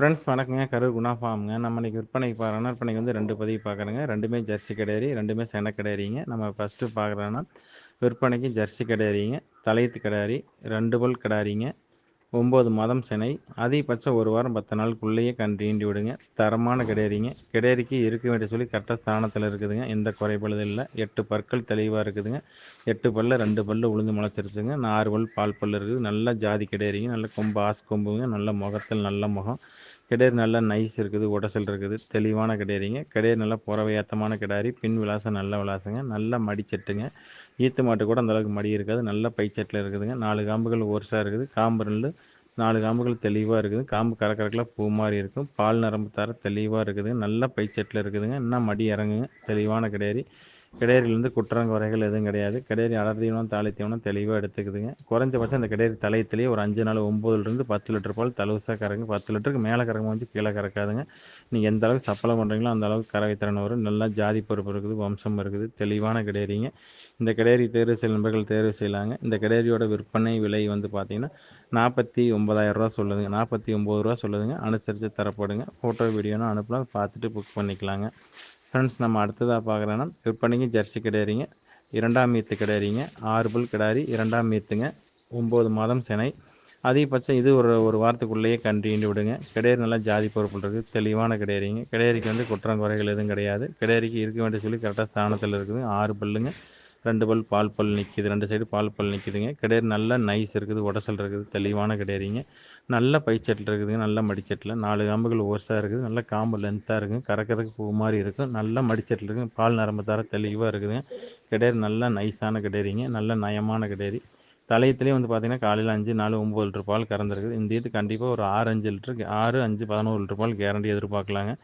Friends வணக்கங்க. கரூர் குணா ஃபார்முங்க. நம்ம இன்றைக்கி விற்பனைக்கு பார்க்குறோன்னா விற்பனைக்கு வந்து ரெண்டு பதிவு பார்க்குறேங்க ரெண்டுமே ஜெர்சி கிடையாது ரெண்டுமே சென கிடையாதுங்க நம்ம ஃபஸ்ட்டு பார்க்குறோன்னா விற்பனைக்கு ஜெர்சி கிடையாதுங்க தலையத்து கிடாரி ரெண்டு பல் கிடாரிங்க ஒம்பது மாதம் சினை. அதிகபட்சம் ஒரு வாரம் பத்து நாளுக்குள்ளேயே கன்று ஈண்டி விடுங்க. தரமான கிடையாதுங்க கிடையாரிக்கு இருக்க வேண்டிய சொல்லி கரெக்டாக ஸ்தானத்தில் இருக்குதுங்க. எந்த குறைபாடு இல்லை. எட்டு பற்கள் தெளிவாக இருக்குதுங்க. எட்டு பல்ல ரெண்டு பல்லு உளுந்து முளைச்சிருச்சுங்க. ஆறு பல் பால் பல் இருக்குது. நல்ல ஜாதி கிடையாதுங்க நல்ல கொம்பு ஆசு கொம்புங்க. நல்ல முகத்தில் நல்ல முகம். கிடையாது நல்லா நைஸ் இருக்குது. உடசல் இருக்குது. தெளிவான கிடையாதுங்க கிடையாது நல்லா புறவையாத்தமான கிடாரி பின் விலாசம் நல்ல விலாசங்க நல்ல மடிச்சட்டுங்க. ஈத்து மாட்டு கூட அந்தளவுக்கு மடி இருக்காது. நல்ல பைச்சட்டில் இருக்குதுங்க. நாலு காம்புகள் ஒருசாக இருக்குது. காம்பு ரெண்டு நாலு காம்புகள் தெளிவாக இருக்குது. காம்பு கரக்கரக்கில் பூ மாதிரி இருக்கும். பால் நரம்பு தர தெளிவாக இருக்குதுங்க நல்லா பைச்சட்டில் இருக்குதுங்க. இன்னும் மடி இறங்குங்க. தெளிவான கிடையாது. கிடையிலேருந்து குற்றங்க வரைகள் எதுவும் கிடையாது. கிடையரி அலர் தீவனம் தாலை தீவனம் தெளிவாக எடுத்துக்குதுங்க. குறைஞ்சபட்சம் அந்த கிடையரி தலையத்திலேயே ஒரு அஞ்சு நாள் ஒம்பதுலேருந்து பத்து லிட்டர் பால் தலுசாக கறங்க பத்து லிட்டருக்கு மேலே கறங்க வந்து கீழே கறக்காதுங்க. நீங்கள் எந்த அளவுக்கு சப்பளம் பண்ணுறீங்களோ அந்த அளவுக்கு கறவை திறன் வரும். நல்லா ஜாதி பொறுப்பு இருக்குது வம்சம் இருக்குது தெளிவான கிடையரிங்க இந்த கிடையரி தேர்வு செய்ய நண்பர்கள் தேர்வு செய்யலாங்க. இந்த கிடையரியோட விற்பனை விலை வந்து பார்த்திங்கன்னா நாற்பத்தி ஒம்பதாயிரரூவா சொல்லுதுங்க. நாற்பத்தி ஒம்பது ரூபா சொல்லுதுங்க. அனுசரித்து தரப்படுங்க. ஃபோட்டோ வீடியோனா அனுப்பலாம் பார்த்துட்டு புக் பண்ணிக்கலாங்க. ஃப்ரெண்ட்ஸ் நம்ம அடுத்ததாக பார்க்குறோன்னா விற்பனைக்கு ஜெர்சி கிடையாதுங்க இரண்டாம் மீத்து கிடையாதுங்க ஆறு புல் கிடாரி இரண்டாம் மீத்துங்க. ஒம்பது மாதம் செனை. அதிகபட்சம் இது ஒரு ஒரு வாரத்துக்குள்ளேயே கண்டிண்டு விடுங்க. கிடையாது நல்லா ஜாதி பொறுப்பு இருக்குது தெளிவான கிடையாதுங்க கிடையாதுக்கு வந்து குற்றம் குறைகள் எதுவும் கிடையாது. கிடையாதுக்கு இருக்க வேண்டிய சொல்லி கரெக்டாக ஸ்தானத்தில் இருக்குது. ஆறு பல்லுங்க. ரெண்டு பல் பால் பல் நிற்கிது ரெண்டு சைடு பால் பல் நிற்கிதுங்க கிடையாது நல்லா நைஸ் இருக்குது உடசல் இருக்குது தெளிவான கிடையாதுங்க. நல்ல பைச்சட்டில் இருக்குதுங்க நல்ல மடிச்சட்டில் நாலு காம்புகள் ஓர்ஸாக இருக்குது நல்ல காம்பு லென்த்தாக இருக்குங்க. கறக்கிறதுக்கு பூ மாதிரி இருக்கும். நல்ல மடிச்சட்டில் இருக்குங்க. பால் நரம்பு தர தெளிவாக இருக்குதுங்க. கிடையாது நல்லா நைஸான கிடையாதுங்க. நல்ல நயமான கிடையாது. தலையத்துலேயே வந்து பார்த்திங்கன்னா காலையில் அஞ்சு நாலு ஒம்பது லிட்டர் பால் கறந்துருக்குது. இந்த இது கண்டிப்பாக ஒரு ஆறு அஞ்சு லிட்டருக்கு ஆறு அஞ்சு பதினோரு லிட்டர் பால் கேரண்டி எதிர்பார்க்கலாங்க.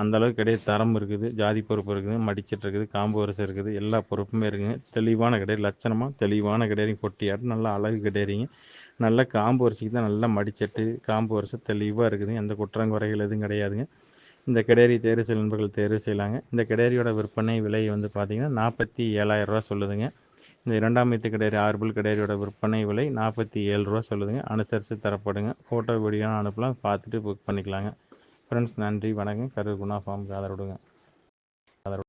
அந்தளவுக்கு கிடையாது. தரம் இருக்குது ஜாதி பொறுப்பு இருக்குது மடிச்சிட்டு இருக்குது காம்பு வரிசை இருக்குது. எல்லா பொறுப்புமே இருக்குங்க. தெளிவான கிடையாது லட்சணமாக தெளிவான கிடையாது கொட்டியாட்டு நல்லா அழகு கிடையாதுங்க. நல்ல காம்பு வரிசைக்கு தான் நல்லா மடிச்சட்டு காம்பு வரிசை தெளிவாக இருக்குது எந்த குற்றங்குறைகள் எதுவும் கிடையாதுங்க. இந்த கிடேரி தேர்வு செய்ய நண்பர்கள் தேர்வு செய்யலாங்க. இந்த கிடேரியோட விற்பனை விலை வந்து பார்த்திங்கன்னா நாற்பத்தி ஏழாயிரரூவா சொல்லுதுங்க. இந்த இரண்டாம் மீத்து கிடேரி ஆர்பிள் கிடேரியோட விற்பனை விலை நாற்பத்தி ஏழு ரூபா சொல்லுதுங்க. அனுசரித்து தரப்படுங்க. ஃபோட்டோ வீடியோ அனுப்பலாம். பார்த்துட்டு புக் பண்ணிக்கலாங்க. ஃப்ரெண்ட்ஸ் நன்றி வணக்கம். கரு குணா ஃபார்முக்கு ஆதரவு